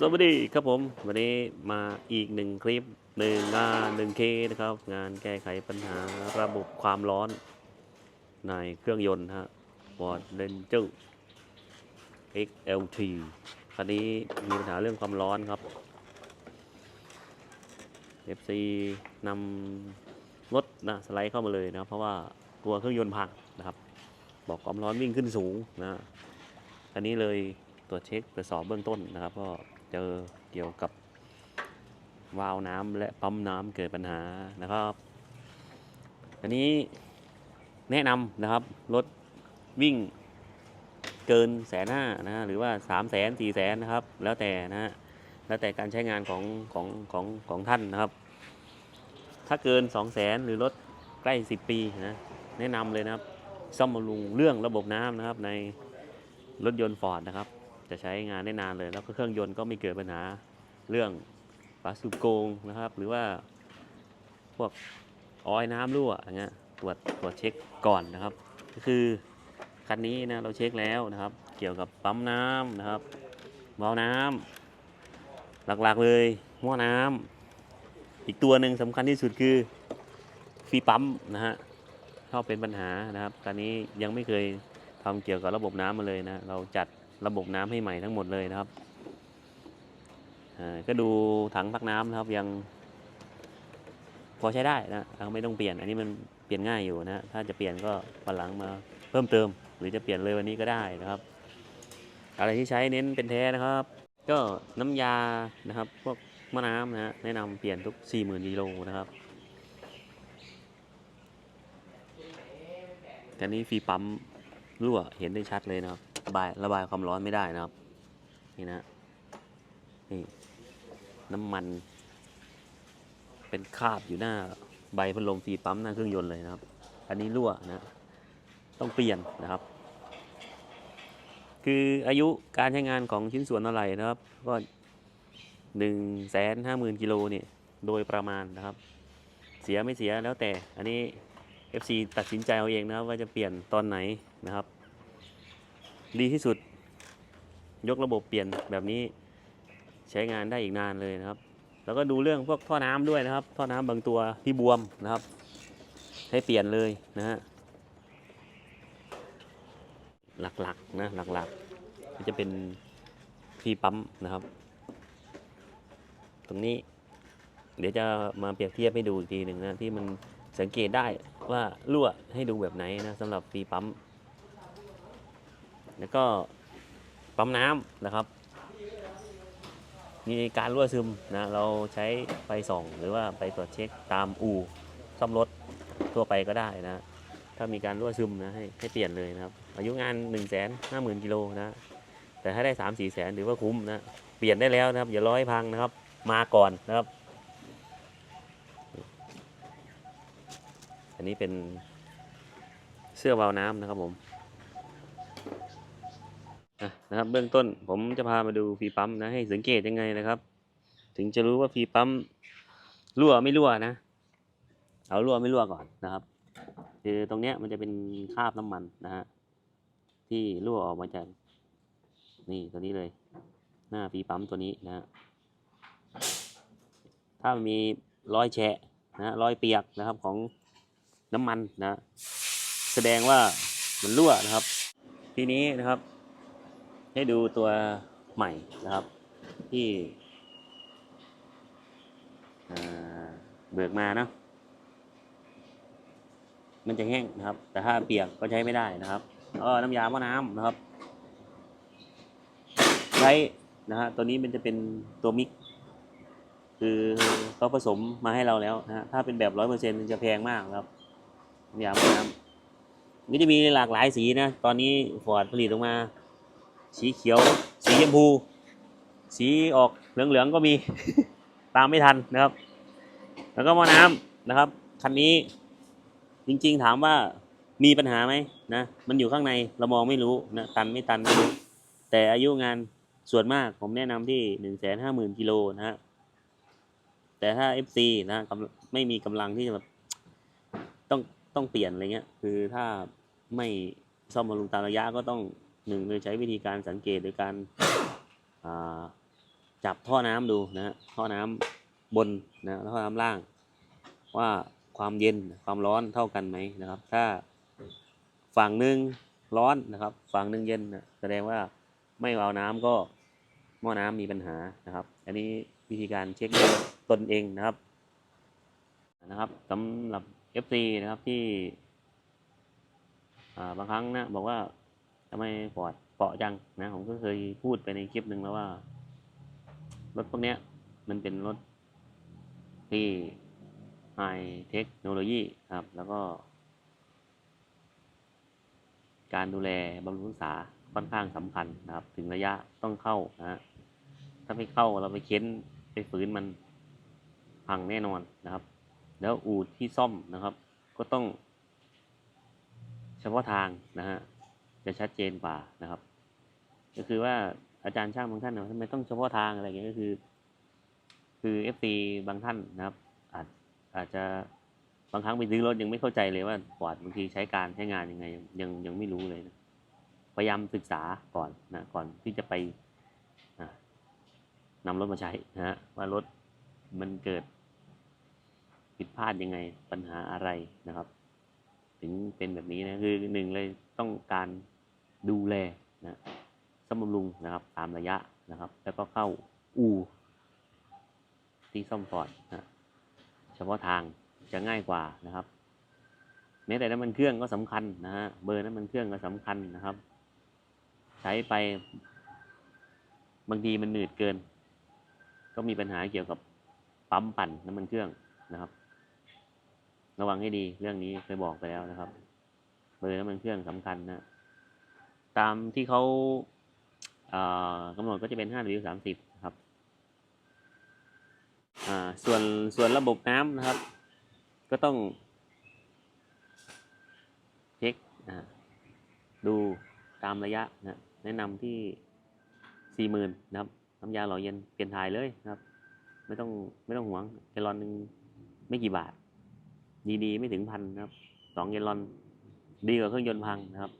สวัสดีครับผม วันนี้มาอีกหนึ่งคลิปหนึ่งงานหนึ่งเคนะครับ งานแก้ไขปัญหาระบบความร้อน ในเครื่องยนต์ฮะ Ford Ranger XLT คันนี้มีปัญหาเรื่องความร้อนครับ FC นำรถนะสไลด์เข้ามาเลยนะครับเพราะว่ากลัวเครื่องยนต์พังนะครับ บอกความร้อนวิ่งขึ้นสูงนะอันนี้เลยตรวจเช็คตรวจสอบเบื้องต้นนะครับก็ เจอเกี่ยวกับวาล์วน้ำและปั๊มน้ำเกิดปัญหานะครับอันนี้แนะนำนะครับรถวิ่งเกินแสนห้านะหรือว่า3ามแสนสี่แสนนะครับ แล้วแต่นะฮะแล้วแต่การใช้งานของของของของท่านนะครับ ถ้าเกิน 2 0 0แสนหรือรถใกล้ 10 ปีนะแนะนำเลยนะครับ ซ่อมบำรุงเรื่องระบบน้ำนะครับในรถยนต์ฟอร์ดนะครับ จะใช้งานได้นานเลย แล้วก็เครื่องยนต์ก็ไม่เกิดปัญหาเรื่องปลาสุโกงนะครับ หรือว่าพวกออยน้ำรั่วอย่างเงี้ยตรวจตรวจเช็คก่อนนะครับ ก็คือคันนี้นะเราเช็คแล้วนะครับ เกี่ยวกับปั๊มน้ำนะครับวาล์วน้ำหลักๆเลยหม้อน้ำอีกตัวหนึ่งสำคัญที่สุดคือฟีปั๊มนะฮะชอบเป็นปัญหานะครับคันนี้ยังไม่เคยทำเกี่ยวกับระบบน้ำมาเลยนะ เราจัด ระบบน้ำให้ใหม่ทั้งหมดเลยนะครับก็ดูถังพักน้ำนะครับยังพอใช้ได้นะยังไม่ต้องเปลี่ยน อันนี้มันเปลี่ยนง่ายอยู่นะถ้าจะเปลี่ยนก็วันหลังมาเพิ่มเติม หรือจะเปลี่ยนเลยวันนี้ก็ได้นะครับ อะไรที่ใช้เน้นเป็นแท้นะครับ ก็น้ำยานะครับพวกมะน้ำนะฮะแนะนำเปลี่ยนทุก 40,000กิโลนะครับแต่นี้ฟรีปั๊มรั่วเห็นได้ชัดเลยนะครับ ระบายระบายความร้อนไม่ได้นะครับ นี่นะนี่น้ำมัน เป็นคราบอยู่หน้าใบพัดลมฟีปั๊มหน้าเครื่องยนต์เลยนะครับ อันนี้รั่วนะต้องเปลี่ยนนะครับ คืออายุการใช้งานของชิ้นส่วนอะไรนะครับ ก็หนึ่งแสนห้าหมื่นกิโลเนี่ยโดยประมาณนะครับ เสียไม่เสียแล้วแต่อันนี้ FC ตัดสินใจเอาเองนะครับว่าจะเปลี่ยนตอนไหนนะครับ ดีที่สุด ยกระบบเปลี่ยนแบบนี้ใช้งานได้อีกนานเลยนะครับ แล้วก็ดูเรื่องพวกท่อน้ำด้วยนะครับ ท่อน้ำบางตัวที่บวมนะครับ ให้เปลี่ยนเลยนะฮะหลักๆนะหลักๆก็จะเป็นที่ปั๊มนะครับ ตรงนี้ เดี๋ยวจะมาเปรียบเทียบให้ดูอีกทีหนึ่งนะที่มันสังเกตได้ว่ารั่วให้ดูแบบไหนนะสำหรับฟีปั๊ม แล้วก็ปั๊มน้ำนะครับ มีการรั่วซึมนะเราใช้ไฟส่อง หรือว่าไปตรวจเช็คตามอู่ซ่อมรถทั่วไปก็ได้นะ ถ้ามีการรั่วซึมนะให้ให้เปลี่ยนเลยนะครับ อายุงาน1นึ่งแสนห้าหมื่นกิโลนะแต่ถ้าได้3ามสี่แสนถือว่าคุ้มนะเปลี่ยนได้แล้วนะครับอย่าร้อให้พังนะครับ มาก่อนนะครับ อันนี้เป็นเสื้อวาวน้ำนะครับผม นะครับเบื้องต้นผมจะพามาดูฟีปั๊มนะให้สังเกตยังไงนะครับ ถึงจะรู้ว่าฟีปั๊มรั่วไม่รั่วนะ เอารั่วไม่รั่วก่อนนะครับ คือตรงเนี้ยมันจะเป็นคราบน้ำมันนะฮะที่รั่วออกมาจากนี่ตัวนี้เลย หน้าฟีปั๊มตัวนี้นะฮะถ้ามีรอยแฉะนะฮะรอยเปียกนะครับของน้ำมันนะ แสดงว่ามันรั่วนะครับ ทีนี้นะครับ ให้ดูตัวใหม่นะครับที่เบิกมาเนาะมันจะแห้งนะครับ แต่ถ้าเปียกก็ใช้ไม่ได้นะครับก็น้ำยาหม้อน้ำนะครับใช้นะฮะตัวนี้มันจะเป็นตัวมิก คือเขาผสมมาให้เราแล้วนะฮะถ้าเป็นแบบร้อยเปอร์เซ็นต์จะแพงมากครับน้ำยาหม้อน้ำมันจะมีหลากหลายสีนะ ตอนนี้ฟอร์ดผลิตออกมา สีเขียว สีชมพู สีออกเหลืองๆก็มี ตามไม่ทันนะครับ แล้วก็หม้อน้ำนะครับ คันนี้จริงๆถามว่ามีปัญหาไหมนะ มันอยู่ข้างในเรามองไม่รู้นะตันไม่ตันไม่รู้ แต่อายุงานส่วนมากผมแนะนำที่หนึ่งแสนห้าหมื่นกิโลนะฮะ แต่ถ้า FC นะไม่มีกำลังที่จะแบบต้องต้องเปลี่ยนอะไรเงี้ย คือถ้าไม่ซ่อมบำรุงตามระยะก็ต้อง หนึ่งเลยใช้วิธีการสังเกตโดยการาจับท่อน้ำดูนะฮะท่อน้ำบนนะแล้วท่อน้ำล่าง ว่าความเย็นความร้อนเท่ากันไหมนะครับ ถ้าฝั่งหนึ่งร้อนนะครับ ฝั่งหนึ่งเย็นนะแสดงว่าไม่เอาน้ำก็หม้อน้ำมีปัญหานะครับ อันนี้วิธีการเช็คด้วยตนเองนะครับนะครับสำหรับ FC นะครับที่บางครั้งนะบอกว่า ทำไมปอดเปาะจังนะผมก็เคยพูดไปในคลิปหนึ่งแล้วว่า รถพวกเนี้ย มันเป็นรถที่ไฮเทคโนโลยีครับ แล้วก็ การดูแลบำรุงรักษาค่อนข้างสำคัญนะครับ ถึงระยะต้องเข้านะฮะถ้าไม่เข้าเราไปเค้นไปฝืนมันพังแน่นอนนะครับ แล้วอูดที่ซ่อมนะครับ ก็ต้อง เฉพาะทางนะฮะ จะชัดเจนกว่านะครับ ก็คือว่าอาจารย์ช่างบางท่านทำไมต้องเฉพาะทางอะไรอย่างเงี้ยก็คือ คือเอฟซีบางท่านนะครับ อาจอาจจะบางครั้งไปซื้อรถยังไม่เข้าใจเลยว่าปอดบางทีใช้การใช้งานยังไงยังยังไม่รู้เลยนะพยายามศึกษาก่อนนะก่อนที่จะไปนำรถมาใช้นะฮะว่ารถมันเกิดผิดพลาดยังไงปัญหาอะไรนะครับ ถึงเป็นแบบนี้นะคือหนึ่งเลยต้องการ ดูแลนะสมบำรุงนะครับตามระยะนะครับ แล้วก็เข้าอู่ที่ซ่อมฟอร์ดนะเฉพาะทางจะง่ายกว่านะครับแม้แต่น้ำมันเครื่องก็สำคัญนะฮะเบอร์น้ำมันเครื่องก็สำคัญนะครับ ใช้ไปบางทีมันหนืดเกิน ก็มีปัญหาเกี่ยวกับปั๊มปั่นน้ำมันเครื่องนะครับ ระวังให้ดีเรื่องนี้เคยบอกไปแล้วนะครับ เบอร์น้ำมันเครื่องสำคัญนะ ตามที่เขาเกำหนดก็จะเป็นห้าหรือสามสิบครับส่วนส่วนระบบน้ำนะครับ ก็ต้องเช็คดูตามระยะนะแนะนำที่สี่หมื่นะครับน้ำยาหล่อเย็นเปลี่ยนถ่ายเลยนะครับ ไม่ต้องไม่ต้องห่วงแกลอนหนึ่งไม่กี่บาท ดีๆ ไม่ถึงพันนะครับสองเกลอนดีกว่าเครื่องยนต์พังนะครับ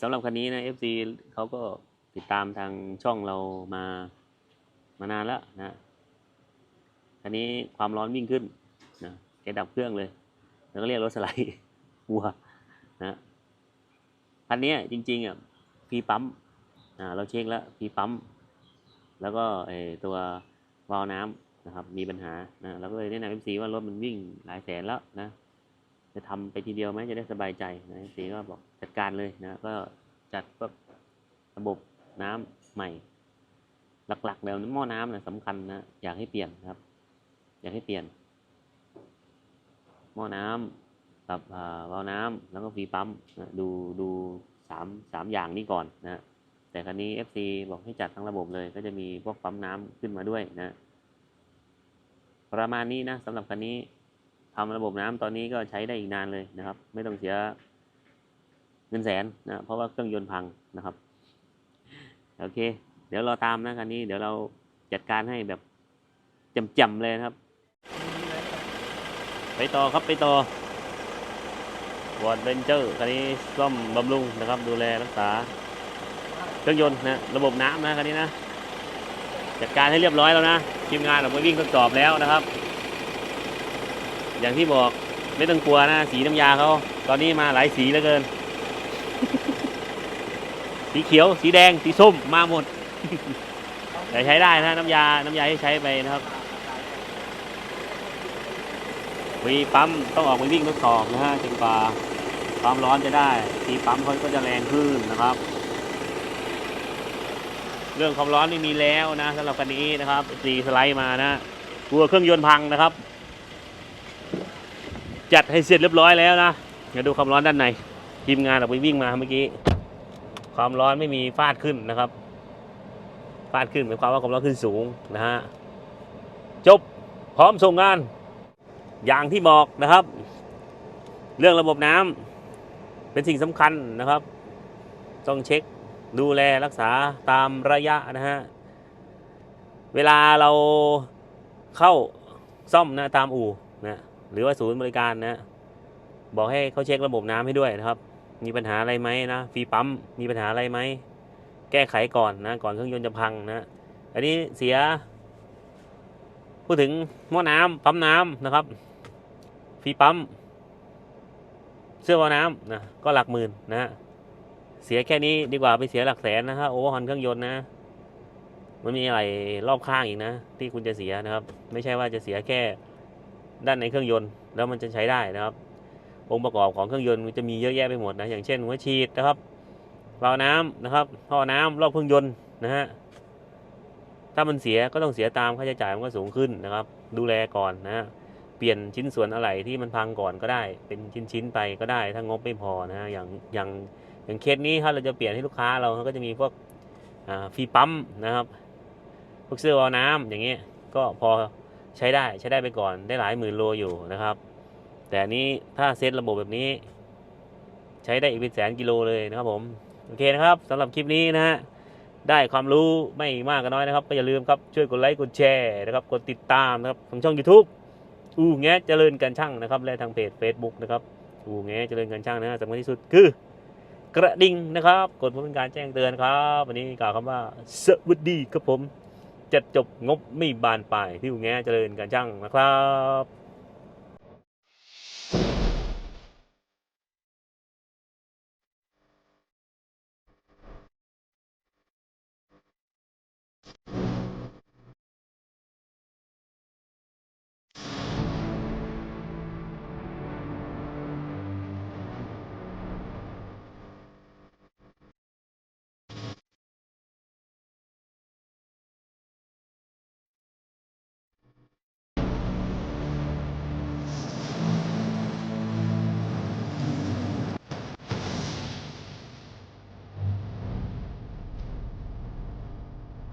สำหรับคันนี้นะ FC เขาก็ติดตามทางช่องเรามามานานแล้วนะคันนี้ความร้อนวิ่งขึ้นนะแกดับเครื่องเลย แล้วก็เรียกรถสไลด์วัวนะคันนี้จริงๆอะพีปั๊มอ่าเราเช็คแล้วพีปั๊มแล้วก็ไอตัววาล์วน้ำนะครับมีปัญหานะเราก็เลยแนะนำเอฟซีว่ารถมันวิ่งหลายแสนแล้วนะ จะทำไปทีเดียวไหมจะได้สบายใจนะเอฟซีก็บอกจัดการเลยนะก็จัดพวกระบบน้ำใหม่ หลักๆแล้วหม้อน้ำนะสำคัญนะอยากให้เปลี่ยนครับ อยากให้เปลี่ยน หม้อน้ำกับอ่าวาล์วน้ำแล้วก็ฟรีปั๊มนะดูดูสามสามอย่างนี้ก่อนนะแต่ครั้นี้ FC บอกให้จัดทั้งระบบเลย ก็จะมีพวกปั๊มน้ำขึ้นมาด้วยนะ ประมาณนี้นะสำหรับคันนี้ ทำระบบน้ำตอนนี้ก็ใช้ได้อีกนานเลยนะครับ ไม่ต้องเสียเงินแสนนะเพราะว่าเครื่องยนต์พังนะครับโอเค เดี๋ยวรอตามนะคันนี้ เดี๋ยวเราจัดการให้แบบจำๆเลยนะครับ ไปต่อครับไปต่อวอร์ดเบนเจอร์คันนี้ซ่อมบำรุงนะครับ ดูแลรักษา เครื่องยนต์นะระบบน้ำนะคันนี้นะ จัดการให้เรียบร้อยแล้วนะทีมงานออกมาวิ่งทดสอบแล้วนะครับ อย่างที่บอกไม่ต้องกลัวนะ สีน้ำยาเขาตอนนี้มาหลายสีเหลือเกิน สีเขียว สีแดง สีส้มมาหมดแต่ใช้ได้นะน้ำยา น้ำยาที่ใช้ไปนะครับวีปั๊มต้องออกไปวิ่งทดสอบนะฮะจนกว่าความร้อนจะได้ ทีปั๊มเขาก็จะแรงขึ้นนะครับ เรื่องความร้อนไม่มีแล้วนะสำหรับคันนี้นะครับสีสไลด์มานะกลัวเครื่องยนต์พังนะครับ จัดให้เสร็จเรียบร้อยแล้วนะเดี๋ยวดูความร้อนด้านในทีมงานออกไปวิ่งมาเมื่อกี้ ความร้อนไม่มีฟาดขึ้นนะครับฟาดขึ้นหมายความว่าความร้อนขึ้นสูงนะฮะจบพร้อมส่งงาน อย่างที่บอกนะครับ เรื่องระบบน้ำเป็นสิ่งสำคัญนะครับ ต้องเช็คดูแลรักษาตามระยะนะฮะเวลาเราเข้าซ่อมนะตามอู่นะ หรือว่าศูนย์บริการนะ บอกให้เขาเช็คระบบน้ำให้ด้วยนะครับ มีปัญหาอะไรไหมนะฟรีปั๊มมีปัญหาอะไรไหมแก้ไขก่อนนะ ก่อนเครื่องยนต์จะพังนะ อันนี้เสีย พูดถึงหม้อน้ำปั๊มน้ำนะครับฟรีปั๊มเสื้อวาน้ำนะก็หลักหมื่นนะฮะเสียแค่นี้ดีกว่าไปเสียหลักแสนนะฮะโอเวอร์ฮอนเครื่องยนต์นะมันมีอะไรรอบข้างอีกนะ ที่คุณจะเสียนะครับ ไม่ใช่ว่าจะเสียแค่ ด้านในเครื่องยนต์ แล้วมันจะใช้ได้นะครับ องค์ประกอบของเครื่องยนต์มันจะมีเยอะแยะไปหมดนะอย่างเช่นหัวฉีดนะครับวาล์วน้ำนะครับท่อน้ำรอบเครื่องยนต์นะฮะถ้ามันเสียก็ต้องเสียตามค่าใช้จ่ายมันก็สูงขึ้นนะครับ ดูแลก่อนนะฮะเปลี่ยนชิ้นส่วนอะไรที่มันพังก่อนก็ได้ เป็นชิ้นๆไปก็ได้ ถ้างบไม่พอนะฮะอย่างอย่างอย่างเคสนี้ถ้าเราจะเปลี่ยนให้ลูกค้าเราก็จะมีพวกฟีปั๊มนะครับพวกเสื้อวาล์วน้ำอย่างเงี้ยก็พอ ใช้ได้ใช้ได้ไปก่อนได้หลายหมื่นโลอยู่นะครับ แต่นี้ถ้าเซตระบบแบบนี้ ใช้ได้อีกเป็นแสนกิโลเลยนะครับผมโอเคนะครับสำหรับคลิปนี้นะฮะได้ความรู้ไม่มากก็น้อยนะครับ ก็อย่าลืมครับช่วยกดไลค์กดแชร์นะครับกดติดตามนะครับทางช่อง YouTube อูแงะเจริญการช่างนะครับ และทางเพจ Facebook นะครับอูแงะเจริญการช่างนะฮะสำคัญที่สุดคือกระดิ่งนะครับ กดเพื่อเป็นการแจ้งเตือนครับ วันนี้กล่าวคำว่าสวัสดีครับผม จะจบงบไม่บานปลายที่อูแง่เจริญการช่างนะครับ